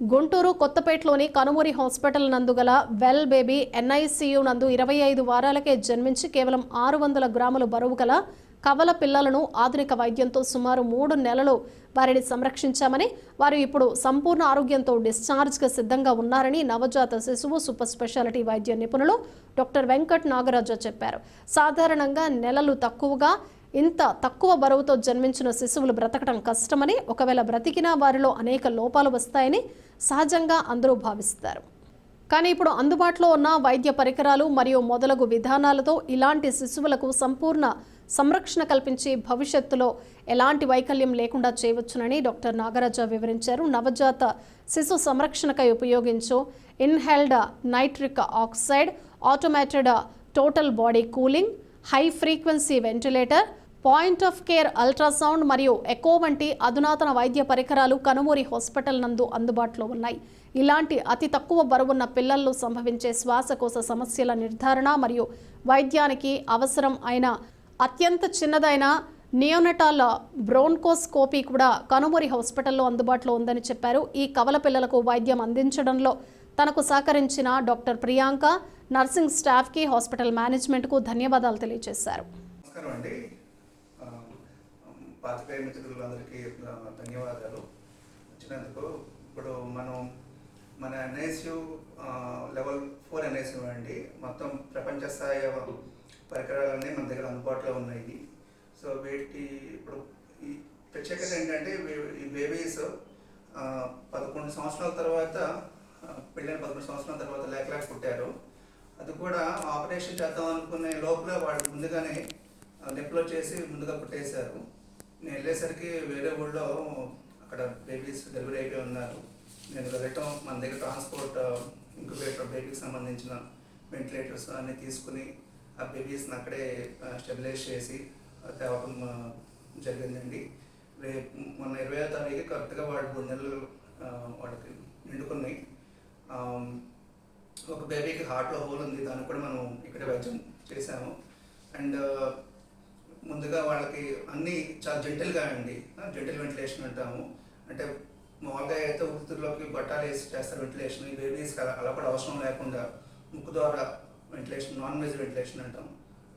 గుంటూరు కొత్తపేటలోని కనుమూరి హాస్పిటల్ నందుగల well baby NICU నందు ఇరవై ఐదు వారాలకే జన్మించి కేవలం ఆరు వందల గ్రాముల బరువు గల కవల పిల్లలను ఆధునిక వైద్యంతో సుమారు మూడు నెలలు వారిని సంరక్షించామని వారు ఇప్పుడు సంపూర్ణ ఆరోగ్యంతో డిశ్చార్జ్గా సిద్ధంగా ఉన్నారని నవజాత శిశువు సూపర్ స్పెషాలిటీ వైద్య నిపుణులు డాక్టర్ వెంకట్ నాగరాజు చెప్పారు. సాధారణంగా నెలలు తక్కువగా ఇంత తక్కువ బరువుతో జన్మించిన శిశువులు బ్రతకడం కష్టమని ఒకవేళ బ్రతికినా వారిలో అనేక లోపాలు వస్తాయని సహజంగా అందరూ భావిస్తారు. కానీ ఇప్పుడు అందుబాటులో ఉన్న వైద్య పరికరాలు మరియు మొదలగు విధానాలతో ఇలాంటి శిశువులకు సంపూర్ణ సంరక్షణ కల్పించి భవిష్యత్తులో ఎలాంటి వైకల్యం లేకుండా చేయవచ్చునని డాక్టర్ నాగరాజ వివరించారు. నవజాత శిశు సంరక్షణకై ఉపయోగించు inhaled nitric oxide automated total body cooling high frequency ventilator point of care ultrasound మరియు ఎకో వంటి అధునాతన వైద్య పరికరాలు కనుమూరి హాస్పిటల్ నందు అందుబాటులో ఉన్నాయి. ఇలాంటి అతి తక్కువ బరువున్న పిల్లల్లో సంభవించే శ్వాసకోశ సమస్యల నిర్ధారణ మరియు వైద్యానికి అవసరం అయిన అత్యంత చిన్నదైన నియోనటాల బ్రోన్కోస్కోపీ కూడా కనుమూరి హాస్పిటల్లో అందుబాటులో ఉందని చెప్పారు. ఈ కవల పిల్లలకు వైద్యం అందించడంలో తనకు సహకరించిన డాక్టర్ ప్రియాంక నర్సింగ్ స్టాఫ్కి హాస్పిటల్ మేనేజ్మెంట్కు ధన్యవాదాలు తెలియజేశారు. నమస్కారం అండి. పాత్రికేయ మిత్రులందరికీ ధన్యవాదాలు. వచ్చినందుకు ఇప్పుడు మనం మన ఎన్ఐసియు లెవెల్ ఫోర్ ఎన్ఐసియు అండి మొత్తం ప్రపంచ స్థాయి పరికరాలన్నీ మన దగ్గర అందుబాటులో ఉన్నాయి. సో వీటి ఇప్పుడు ఈ ప్రత్యేకత ఏంటంటే ఈ బేబీస్ పదకొండు సంవత్సరాల తర్వాత ఆ, పెళ్ళైన పదకొండు సంవత్సరాల తర్వాత లేక లేక పుట్టారు. అది కూడా ఆపరేషన్ చేద్దాం అనుకునే లోపల వాళ్ళు ముందుగానే ఆ, చేసి ముందుగా పుట్టేశారు నేను వెళ్ళేసరికి వేరే ఊళ్ళో అక్కడ బేబీస్ డెలివరీ అయిపోయి ఉన్నారు. నేను వెళ్ళటం మన దగ్గర ట్రాన్స్పోర్ట్ ఇంక్యుబేటర్ బేబీకి సంబంధించిన వెంటిలేటర్స్ అన్నీ తీసుకుని ఆ బేబీస్ని అక్కడే స్టెబిలైజ్ చేసి తేవటం జరిగిందండి. రేపు మొన్న ఇరవై తారీఖు కరెక్ట్గా వాడు మూడు నెలలు వాడికి నిండుకున్నాయి. ఒక బేబీకి హార్ట్లో హోల్ ఉంది దాన్ని కూడా మనం ఇక్కడ వైద్యం చేశాము. అండ్ ముందుగా వాళ్ళకి అన్నీ చాలా జెంటిల్గా అండి. జెంటిల్ వెంటిలేషన్ అంటాము. అంటే మామూలుగా అయితే ఊపిరిలోకి బట్టాలు వేసి చేస్తారు వెంటిలేషన్ ఈ బేబీస్కి అలా అలా కూడా అవసరం లేకుండా ముక్కు ద్వారా వెంటిలేషన్ నాన్ వెజ్ వెంటిలేషన్ అంటాం.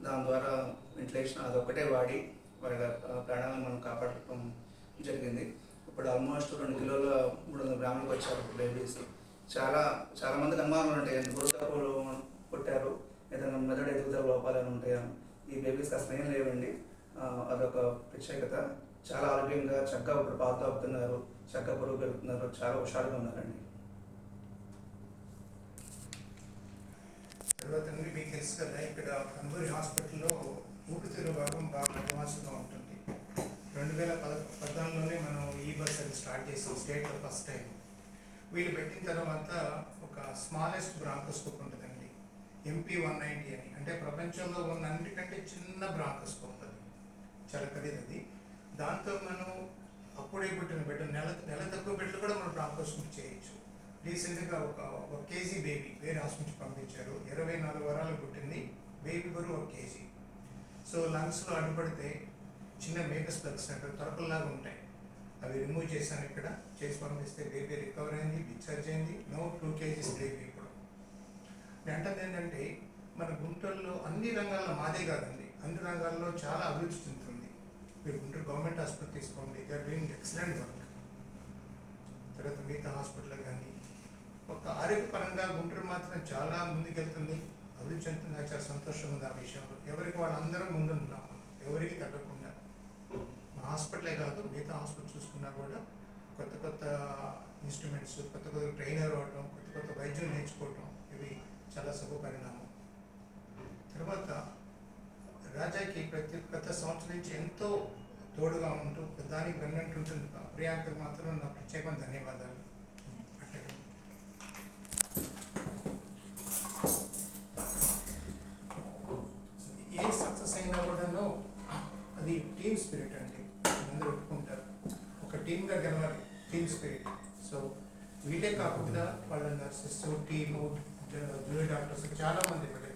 దాని ద్వారా వెంటిలేషన్ అదొక్కటే వాడి వాళ్ళ ప్రాణాలను మనం కాపాడటం జరిగింది. ఇప్పుడు ఆల్మోస్ట్ రెండు కిలోల మూడు వందల గ్రాములకు వచ్చారు బేబీస్. చాలా చాలా మందికి అనుమానాలు ఉంటాయి. గురుతలు కొట్టారు? ఏదైనా మెదడు ఎదుగుదల లోపాలు ఉంటాయా? ఈ బేబీస్కి అసలు ఏం లేవండి అదొక ప్రత్యేకత. చాలా ఆరోగ్యంగా చక్కగా ఇప్పుడు పాత అవుతున్నారు చక్కగా బరువు పెడుతున్నారు చాలా హుషారుగా ఉన్నారండి. తర్వాత నుండి మీకు తెలుసు కదా ఇక్కడ కనుగూరి హాస్పిటల్లో ఊపిరితిత్తుల భాగం బాగా అడ్వాన్స్గా ఉంటుంది. రెండు వేల పద పద్నాలుగులోనే మనం ఈ బస్ అది స్టార్ట్ చేసాం స్టేట్లో ఫస్ట్ టైం. వీళ్ళు పెట్టిన తర్వాత ఒక స్మాలెస్ట్ బ్రాంకోస్కోప్ ఉంటుంది. ఎంపీ వన్ నైంటీ అని. అంటే ప్రపంచంలో ఉన్న అన్నిటికంటే చిన్న బ్రాంకస్కోప్ అది చాలా ఖరీదది దాంతో మనం అప్పుడే పుట్టిన బిడ్డ నెల నెల తక్కువ బిడ్డలు కూడా మనం బ్రాంకోస్కోప్ చేయొచ్చు. రీసెంట్గా ఒక ఒక కేజీ బేబీ వేరే హాస్పిటల్ పంపించారు. ఇరవై నాలుగు వారాలు పుట్టింది. బేబీ బరువు ఒక కేజీ. సో లంగ్స్లో అడ్డుపడితే చిన్న మేకస్ ప్లగ్స్ అంటే తొరకల్లాగా ఉంటాయి. అవి రిమూవ్ చేశాను ఇక్కడ. చేసి పంపిస్తే బేబీ రికవర్ అయింది డిశ్చార్జ్ అయింది. నో టూ కేజీస్ బేబీ ఇప్పుడు. వెంటనే ఏంటంటే మన గుంటూరులో అన్ని రంగాల్లో మాదే కాదండి. అన్ని రంగాల్లో చాలా అభివృద్ధి చెందుతుంది. మీరు గుంటూరు గవర్నమెంట్ హాస్పిటల్ తీసుకోండి. They are doing excellent work. తర్వాత మిగతా హాస్పిటల్ కానీ ఒక ఆరోగ్యపరంగా గుంటూరు మాత్రం చాలా ముందుకెళ్తుంది. అభివృద్ధి చెందుతుంది. చాలా సంతోషం ఉంది ఆ విషయంలో. ఎవరికి వాళ్ళందరం ముందు ఉన్నాము ఎవరికి తగ్గకుండా. మా హాస్పిటలే కాదు మిగతా హాస్పిటల్ చూసుకున్నా కూడా కొత్త కొత్త ఇన్స్ట్రుమెంట్స్ కొత్త కొత్త ట్రైనర్ అవ్వటం కొత్త కొత్త వైద్యం నేర్చుకోవటం చాలా శుభ పరిణామం. తర్వాత రాజాకి ప్రతి గత సంవత్సరం నుంచి ఎంతో తోడుగా ఉంటూ దానికి వెన్నట్టు ఉంటుంది. ప్రియాంకకు మాత్రం నా ప్రత్యేకమైన ధన్యవాదాలు. ఏ సక్సెస్ అయినా కూడాను అది టీమ్ స్పిరిట్ అండి. అందరూ ఒప్పుకుంటారు. ఒక టీమ్గా గెలవాలి. Team spirit. సో వీటే కాకుండా వాళ్ళ నర్సెస్ టీము జూనియర్ డాక్టర్స్ చాలా మంది వీళ్ళకి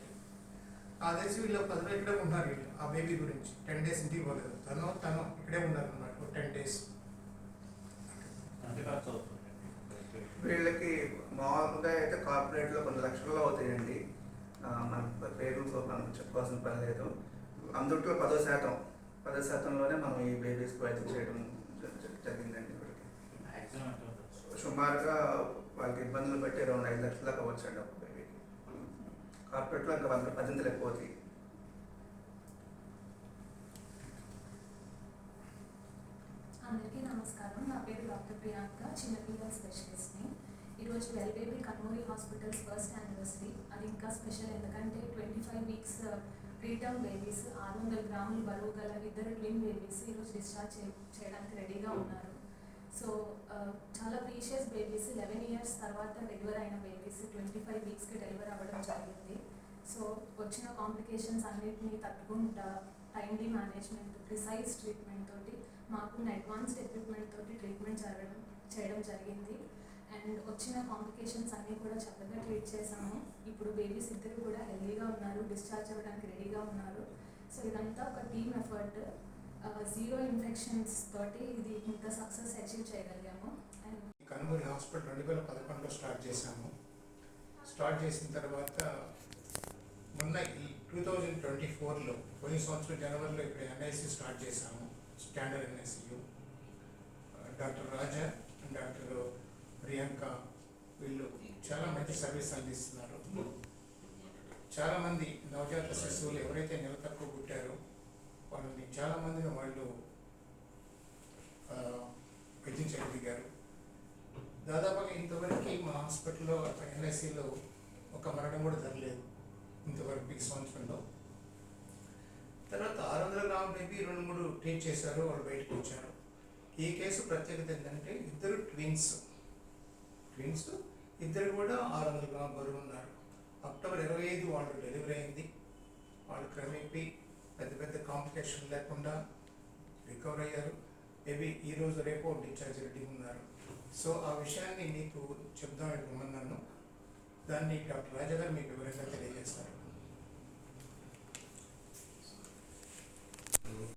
ఆ తెలిసి వీళ్ళు పది రోజులు ఇక్కడే ఉన్నారు వీళ్ళు ఆ బేబీ గురించి. టెన్ డేస్ ఇంటికి పోలేదు. తను తను ఇక్కడే ఉన్నారు అన్నమాట టెన్ డేస్. వీళ్ళకి మామూలుగా అయితే కార్పొరేట్లో కొన్ని లక్షల్లో అవుతాయండి. మన పేరుతో మనం చెప్పుకోవాల్సిన పని లేదు. అందుట్లో పదో శాతం పదో శాతంలోనే మనం ఈ బేబీస్కి వైద్యం చేయడం జరిగిందండి ఇప్పటికి. సుమారుగా వాళ్ళకి ఇబ్బందులు పెట్టి రెండు ఐదు లక్షల దాకా వచ్చండి కార్పొరేట్లో ఇంకా వంద పద్దెనిమిది ఎక్కువ అవుతాయి అందరికీ నమస్కారం. నా పేరు డాక్టర్ ప్రియాంక చిన్నపిల్లల స్పెషలిస్ట్ని ఈరోజు well baby Kanmuri hospitals first anniversary. అది ఇంకా స్పెషల్ ఎందుకంటే twenty five weeks preterm babies ఆరు వందల గ్రాములు బరువు గల ఇద్దరు ట్విన్ బేబీస్ ఈరోజు డిశ్చార్జ్ చేయడానికి రెడీగా ఉన్నారు. సో uh, చాలా ప్రీషియస్ బేబీస్ లెవెన్ ఇయర్స్ తర్వాత డెలివర్ అయిన బేబీస్ ట్వంటీ ఫైవ్ వీక్స్కి డెలివర్ అవ్వడం జరిగింది. సో వచ్చిన కాంప్లికేషన్స్ అన్నిటిని తట్టుకుంటా టైమ్లీ మేనేజ్మెంట్ ప్రిసైజ్ ట్రీట్మెంట్ తోటి మాకున్న అడ్వాన్స్డ్ ఎక్విప్మెంట్ తోటి ట్రీట్మెంట్ జరగడం చేయడం జరిగింది. అండ్ వచ్చిన కాంప్లికేషన్స్ అన్నీ కూడా చక్కగా ట్రీట్ చేశాము. ఇప్పుడు బేబీస్ ఇద్దరు కూడా హెల్దీగా ఉన్నారు డిశ్చార్జ్ అవ్వడానికి రెడీగా ఉన్నారు. సో ఇదంతా ఒక టీమ్ ఎఫర్ట్ జీరో ఇన్ఫెక్షన్స్ తోటి ఇది ఇంత సక్సెస్ అచీవ్ చేయగలిగాము. కనుమూరి హాస్పిటల్ రెండు వేల పదకొండులో స్టార్ట్ చేశాము. స్టార్ట్ చేసిన తర్వాత మొన్న ఈ టూ థౌజండ్ ట్వంటీ ఫోర్లో పోయిన సంవత్సరం జనవరిలో ఇక్కడ ఎన్ఐసి స్టార్ట్ చేశాము. Standard NICU doctor Raja doctor Priyanka వీళ్ళు చాలా మంచి సర్వీస్ అందిస్తున్నారు. చాలా మంది నవజాత శిశువులు ఎవరైతే నెల తక్కువ పుట్టారో వాళ్ళని చాలామంది వాళ్ళు ఆ, దాదాపుగా ఇంతవరకు మా హాస్పిటల్లో ఎన్ఐసిలో ఒక మరణం కూడా జరగలేదు ఇంతవరకు ఈ సంవత్సరంలో. తర్వాత ఆరు వందల గ్రాములు బేబీ రెండు మూడు ట్రీట్ చేశారు వాళ్ళు బయటకు వచ్చారు. ఈ కేసు ప్రత్యేకత ఏంటంటే ఇద్దరు ట్విన్స్. ట్విన్స్ ఇద్దరు కూడా ఆరు వందల గ్రాముల బరువు ఉన్నారు అక్టోబర్ ఇరవై ఐదు వాళ్ళు డెలివరీ అయింది. వాళ్ళు క్రమేపీ పెద్ద పెద్ద కాంప్లికేషన్ లేకుండా రికవర్ అయ్యారు. మేబీ ఈరోజు రేపో డిశ్చార్జ్ రెడీ ఉన్నారు. సో ఆ విషయాన్ని మీకు చెప్దామని అనుకున్నాను దాన్ని డాక్టర్ రాజా గారు మీకు వివరంగా తెలియజేస్తారు.